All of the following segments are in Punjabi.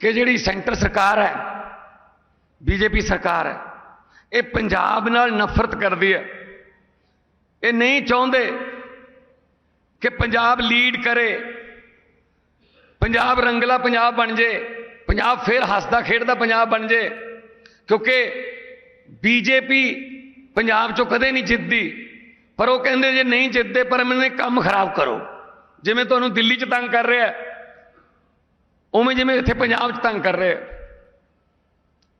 ਕਿ ਜਿਹੜੀ ਸੈਂਟਰ ਸਰਕਾਰ ਹੈ, ਬੀਜੇਪੀ ਸਰਕਾਰ ਹੈ, ਇਹ ਪੰਜਾਬ ਨਾਲ ਨਫ਼ਰਤ ਕਰਦੀ ਹੈ। ਇਹ ਨਹੀਂ ਚਾਹੁੰਦੇ ਕਿ ਪੰਜਾਬ ਲੀਡ ਕਰੇ, ਪੰਜਾਬ ਰੰਗਲਾ ਪੰਜਾਬ ਬਣ ਜੇ, ਪੰਜਾਬ ਫਿਰ ਹੱਸਦਾ ਖੇਡਦਾ ਪੰਜਾਬ ਬਣ ਜੇ, ਕਿਉਂਕਿ ਬੀਜੇਪੀ ਪੰਜਾਬ ਚੋਂ ਕਦੇ ਨਹੀਂ ਜਿੱਤਦੀ। ਪਰ ਉਹ ਕਹਿੰਦੇ ਜੇ ਨਹੀਂ ਜਿੱਤਦੇ, ਪਰ ਮੈਨੂੰ ਕੰਮ ਖਰਾਬ ਕਰੋ। ਜਿਵੇਂ ਤੁਹਾਨੂੰ ਦਿੱਲੀ 'ਚ ਤੰਗ ਕਰ ਰਿਹਾ ਉਵੇਂ ਜਿਵੇਂ ਇੱਥੇ ਪੰਜਾਬ 'ਚ ਤੰਗ ਕਰ ਰਹੇ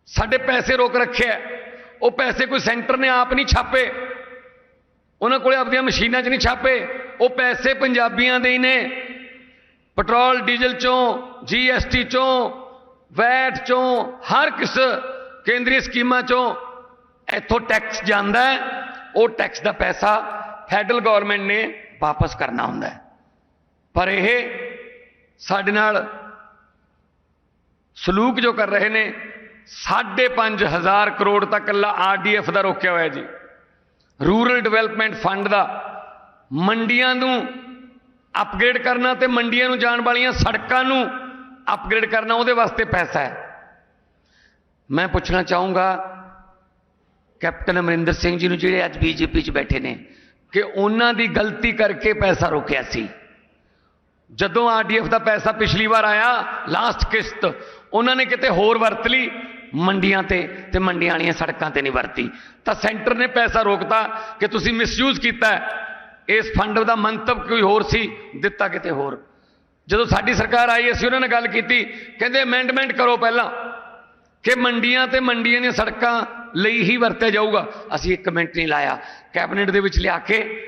ਸਾਡੇ ਪੈਸੇ ਰੋਕ ਰੱਖਿਆ ਹੈ। ਉਹ ਪੈਸੇ ਕੋਈ ਸੈਂਟਰ ਨੇ ਆਪ ਨਹੀਂ ਛਾਪੇ। ਉਹਨਾਂ ਕੋਲੇ ਆਪਣੀਆਂ ਮਸ਼ੀਨਾਂ 'ਚ ਨਹੀਂ ਛਾਪੇ। ਉਹ ਪੈਸੇ ਪੰਜਾਬੀਆਂ ਦੇ ਹੀ ਨੇ। ਪੈਟਰੋਲ, ਡੀਜ਼ਲ ਚੋਂ, ਜੀਐਸਟੀ ਚੋਂ, ਵੈਟ ਚੋਂ, ਹਰ ਕਿਸ ਕੇਂਦਰੀ ਸਕੀਮਾਂ ਚੋਂ ਇੱਥੋਂ ਟੈਕਸ ਜਾਂਦਾ ਉਹ ਟੈਕਸ ਦਾ ਪੈਸਾ ਫੈਡਰਲ ਗਵਰਨਮੈਂਟ ਨੇ ਵਾਪਸ ਕਰਨਾ ਹੁੰਦਾ ਪਰ ਇਹ ਸਾਡੇ ਨਾਲ ਸਲੂਕ ਜੋ ਕਰ ਰਹੇ ਨੇ 5.5000 ਕਰੋੜ ਤੱਕ ਕੱਲਾ ਆਰਡੀਐਫ ਦਾ ਰੋਕਿਆ ਹੋਇਆ ਜੀ। ਰੂਰਲ ਡਿਵੈਲਪਮੈਂਟ ਫੰਡ ਦਾ ਮੰਡੀਆਂ ਨੂੰ ਅਪਗ੍ਰੇਡ ਕਰਨਾ ਤੇ ਮੰਡੀਆਂ ਨੂੰ ਜਾਣ ਵਾਲੀਆਂ ਸੜਕਾਂ ਨੂੰ ਅਪਗ੍ਰੇਡ ਕਰਨਾ, ਉਹਦੇ ਵਾਸਤੇ ਪੈਸਾ ਹੈ। ਮੈਂ ਪੁੱਛਣਾ ਚਾਹੂੰਗਾ, ਕੈਪਟਨ ਅਮਰਿੰਦਰ ਸਿੰਘ ਜੀ ਨੂੰ ਜਿਹੜੇ ਅੱਜ ਬੀਜੇਪੀ 'ਚ ਬੈਠੇ ਨੇ, ਕਿ ਉਹਨਾਂ ਦੀ ਗਲਤੀ ਕਰਕੇ ਪੈਸਾ ਰੋਕਿਆ ਸੀ। ਜਦੋਂ ਆਰਡੀਐਫ ਦਾ ਪੈਸਾ ਪਿਛਲੀ ਵਾਰ ਆਇਆ, ਲਾਸਟ ਕਿਸ਼ਤ ਉਹਨਾਂ ਨੇ ਕਿਤੇ ਹੋਰ ਵਰਤ ਲਈ? ਮੰਡੀਆਂ ਤੇ ਤੇ ਮੰਡੀਆਂ ਵਾਲੀਆਂ ਸੜਕਾਂ ਤੇ ਨਹੀਂ ਵਰਤੀ। ਤਾਂ ਸੈਂਟਰ ਨੇ ਪੈਸਾ ਰੋਕਤਾ ਕਿ ਤੁਸੀਂ ਮਿਸਯੂਜ਼ ਕੀਤਾ ਇਸ ਫੰਡ ਦਾ ਮੰਤਵ ਕੋਈ ਹੋਰ ਸੀ? ਦਿੱਤਾ ਕਿਤੇ ਹੋਰ। ਜਦੋਂ ਸਾਡੀ ਸਰਕਾਰ ਆਈ, ਅਸੀਂ ਉਹਨਾਂ ਨਾਲ ਗੱਲ ਕੀਤੀ। ਕਹਿੰਦੇ ਅਮੈਂਡਮੈਂਟ ਕਰੋ ਪਹਿਲਾਂ ਕਿ ਮੰਡੀਆਂ ਤੇ ਮੰਡੀਆਂ ਦੀਆਂ ਸੜਕਾਂ ਲਈ ਹੀ ਵਰਤਿਆ ਜਾਊਗਾ। ਅਸੀਂ ਇੱਕ ਮਿੰਟ ਨਹੀਂ ਲਾਇਆ। ਕੈਬਨਿਟ ਦੇ ਵਿੱਚ ਲਿਆ ਕੇ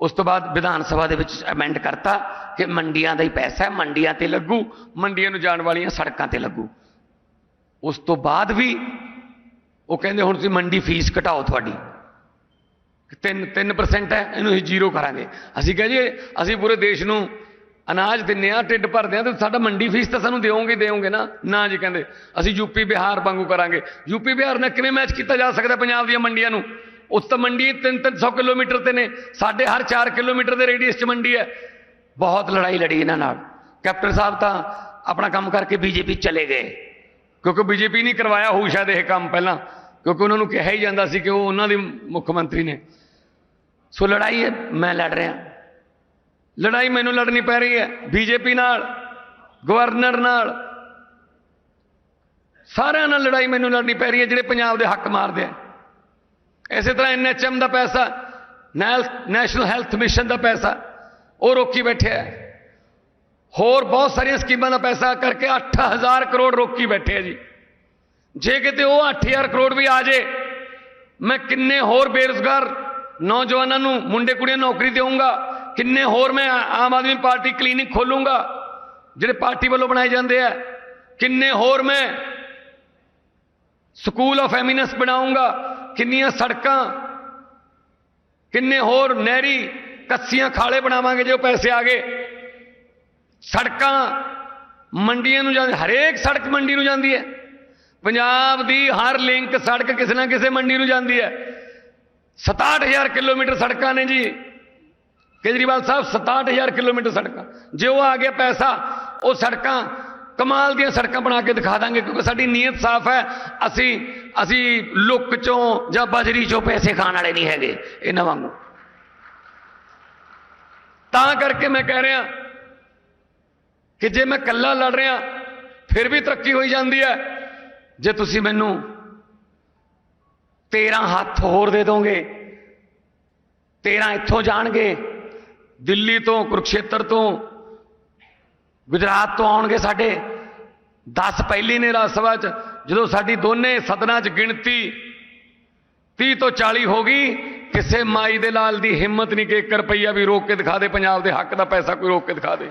ਉਸ ਤੋਂ ਬਾਅਦ ਵਿਧਾਨ ਸਭਾ ਦੇ ਵਿੱਚ ਅਮੈਂਡ ਕਰਤਾ। ਕਿ ਮੰਡੀਆਂ ਦਾ ਹੀ ਪੈਸਾ ਹੈ, ਮੰਡੀਆਂ ਤੇ ਲੱਗੂ, ਮੰਡੀਆਂ ਨੂੰ ਜਾਣ ਵਾਲੀਆਂ ਸੜਕਾਂ ਤੇ ਲੱਗੂ। ਉਸ ਤੋਂ ਬਾਅਦ ਵੀ ਉਹ ਕਹਿੰਦੇ ਹੁਣ ਤੁਸੀਂ ਮੰਡੀ ਫੀਸ ਘਟਾਓ ਤੁਹਾਡੀ। 3 3% ਹੈ, ਇਹਨੂੰ ਅਸੀਂ ਜ਼ੀਰੋ ਕਰਾਂਗੇ। ਅਸੀਂ ਕਹੇ ਜੀ, ਅਸੀਂ ਪੂਰੇ ਦੇਸ਼ ਨੂੰ ਅਨਾਜ ਦਿੰਨੇ ਆ ਢਿੱਡ ਭਰਦੇ ਆ ਤੇ ਸਾਡਾ ਮੰਡੀ ਫੀਸ ਤਾਂ ਸਾਨੂੰ ਦਿਓਗੇ ਦਿਓਗੇ ਨਾ। ਨਾ ਜੀ ਕਹਿੰਦੇ, ਅਸੀਂ ਯੂਪੀ ਬਿਹਾਰ ਵਾਂਗੂ ਕਰਾਂਗੇ। ਯੂਪੀ ਬਿਹਾਰ ਨਾਲ ਕਿਵੇਂ ਮੈਚ ਕੀਤਾ ਜਾ ਸਕਦਾ ਪੰਜਾਬ ਦੀਆਂ ਮੰਡੀਆਂ ਨੂੰ? ਉਸ ਤਾਂ ਮੰਡੀ 3-300 ਕਿਲੋਮੀਟਰ ਤੇ ਨੇ। ਸਾਡੇ ਹਰ 4 ਕਿਲੋਮੀਟਰ ਦੇ ਰੇਡੀਅਸ 'ਚ ਮੰਡੀ ਹੈ। ਬਹੁਤ ਲੜਾਈ ਲੜੀ ਇਹਨਾਂ ਨਾਲ। ਕੈਪਟਨ ਸਾਹਿਬ ਤਾਂ ਆਪਣਾ ਕੰਮ ਕਰਕੇ ਬੀਜੇਪੀ ਚਲੇ ਗਏ। ਕਿਉਂਕਿ ਬੀਜੇਪੀ ਨਹੀਂ ਕਰਵਾਇਆ, ਹੋਊ ਸ਼ਾਇਦ ਇਹ ਕੰਮ ਪਹਿਲਾਂ। ਕਿਉਂਕਿ ਉਹਨਾਂ ਨੂੰ ਕਿਹਾ ਹੀ ਜਾਂਦਾ ਸੀ ਕਿ ਉਹ ਉਹਨਾਂ ਦੇ ਮੁੱਖ ਮੰਤਰੀ ਨੇ। ਸੋ ਲੜਾਈ ਮੈਂ ਲੜ ਰਿਹਾ। ਲੜਾਈ ਮੈਨੂੰ ਲੜਨੀ ਪੈ ਰਹੀ ਹੈ। ਬੀਜੇਪੀ ਨਾਲ, ਗਵਰਨਰ ਨਾਲ, ਸਾਰਿਆਂ ਨਾਲ ਲੜਾਈ ਮੈਨੂੰ ਲੜਨੀ ਪੈ ਰਹੀ ਹੈ, ਜਿਹੜੇ ਪੰਜਾਬ ਦੇ ਹੱਕ ਮਾਰਦੇ ਆ। ਇਸੇ ਤਰ੍ਹਾਂ ਐਨਐਚਐਮ ਦਾ ਪੈਸਾ, ਨੈਲ- ਨੈਸ਼ਨਲ ਹੈਲਥ ਮਿਸ਼ਨ ਦਾ ਪੈਸਾ ਉਹ ਰੋਕੀ ਬੈਠਿਆ ਹੈ ਹੋਰ ਬਹੁਤ ਸਾਰੀਆਂ ਸਕੀਮਾਂ ਦਾ ਪੈਸਾ ਕਰਕੇ 8000 ਕਰੋੜ ਰੋਕੀ ਬੈਠੇ ਆ ਜੀ ਜੇ ਕਿਤੇ ਉਹ 8000 ਕਰੋੜ ਵੀ ਆ ਜੇ ਮੈਂ ਕਿੰਨੇ ਹੋਰ ਬੇਰੁਜ਼ਗਾਰ ਨੌਜਵਾਨਾਂ ਨੂੰ ਮੁੰਡੇ ਕੁੜੀਆਂ ਨੂੰ ਨੌਕਰੀ ਦੇਵਾਂਗਾ ਕਿੰਨੇ ਹੋਰ ਮੈਂ ਆ- ਆਮ ਆਦਮੀ ਪਾਰਟੀ ਕਲੀਨਿਕ ਖੋਲੂੰਗਾ ਜਿਹੜੇ ਪਾਰਟੀ ਵੱਲੋਂ ਬਣਾਏ ਜਾਂਦੇ ਆ ਕਿੰਨੇ ਹੋਰ ਮੈਂ ਸਕੂਲ ਆਫ ਐਮੀਨੈਂਸ ਬਣਾਉਂਗਾ ਕਿੰਨੀਆਂ ਸੜਕਾਂ ਕਿੰਨੇ ਹੋਰ ਨਹਿਰੀ ਕੱਸੀਆਂ ਖਾਲੇ ਬਣਾਵਾਂਗੇ ਜੇ ਉਹ ਪੈਸੇ ਆ ਗਏ। ਸੜਕਾਂ ਮੰਡੀਆਂ ਨੂੰ ਜਾਂਦੀ, ਹਰੇਕ ਸੜਕ ਮੰਡੀ ਨੂੰ ਜਾਂਦੀ ਹੈ। ਪੰਜਾਬ ਦੀ ਹਰ ਲਿੰਕ ਸੜਕ ਕਿਸੇ ਨਾ ਕਿਸੇ ਮੰਡੀ ਨੂੰ ਜਾਂਦੀ ਹੈ। 67000 ਕਿਲੋਮੀਟਰ ਸੜਕਾਂ ਨੇ ਜੀ। ਕੇਜਰੀਵਾਲ ਸਾਹਿਬ 67000 ਕਿਲੋਮੀਟਰ ਸੜਕਾਂ। ਜੇ ਉਹ ਆ ਗਿਆ ਪੈਸਾ, ਉਹ ਸੜਕਾਂ, ਕਮਾਲ ਦੀਆਂ ਸੜਕਾਂ ਬਣਾ ਕੇ ਦਿਖਾ ਦਾਂਗੇ, ਕਿਉਂਕਿ ਸਾਡੀ ਨੀਅਤ ਸਾਫ਼ ਹੈ। ਅਸੀਂ ਅਸੀਂ ਲੁੱਕ ਚੋਂ ਜਾਂ ਬਜਰੀ ਚੋਂ ਪੈਸੇ ਖਾਣ ਵਾਲੇ ਨਹੀਂ ਹੈਗੇ, ਇਹਨਾਂ ਵਾਂਗੂ। ਤਾਂ ਕਰਕੇ ਮੈਂ ਕਹਿ ਰਿਹਾ ਕਿ ਜੇ ਮੈਂ ਇਕੱਲਾ ਲੜ ਰਿਹਾ, ਫਿਰ ਵੀ ਤਰੱਕੀ ਹੋਈ ਜਾਂਦੀ ਹੈ। ਜੇ ਤੁਸੀਂ ਮੈਨੂੰ 13 ਹੱਥ ਹੋਰ ਦੇ ਦੋਗੇ 13 ਇੱਥੋਂ ਜਾਣਗੇ, ਦਿੱਲੀ ਤੋਂ, ਕੁਰਕਸ਼ੇਤਰ ਤੋਂ, ਗੁਜਰਾਤ ਤੋਂ ਆਉਣਗੇ ਸਾਡੇ 10 ਪਹਿਲੀ ਨੇ ਰਾਜ ਸਭਾ 'ਚ, ਜਦੋਂ ਸਾਡੀ ਦੋਨੇ ਸਦਨਾਂ 'ਚ ਗਿਣਤੀ 30 ਤੋਂ 40 ਹੋ ਗਈ ਕਿਸੇ ਮਾਈ ਦੇ ਲਾਲ ਦੀ ਹਿੰਮਤ ਨਹੀਂ ਕਿ 1 ਰੁਪਈਆ ਵੀ ਰੋਕ ਕੇ ਦਿਖਾ ਦੇ, ਪੰਜਾਬ ਦੇ ਹੱਕ ਦਾ ਪੈਸਾ ਕੋਈ ਰੋਕ ਕੇ ਦਿਖਾ ਦੇ।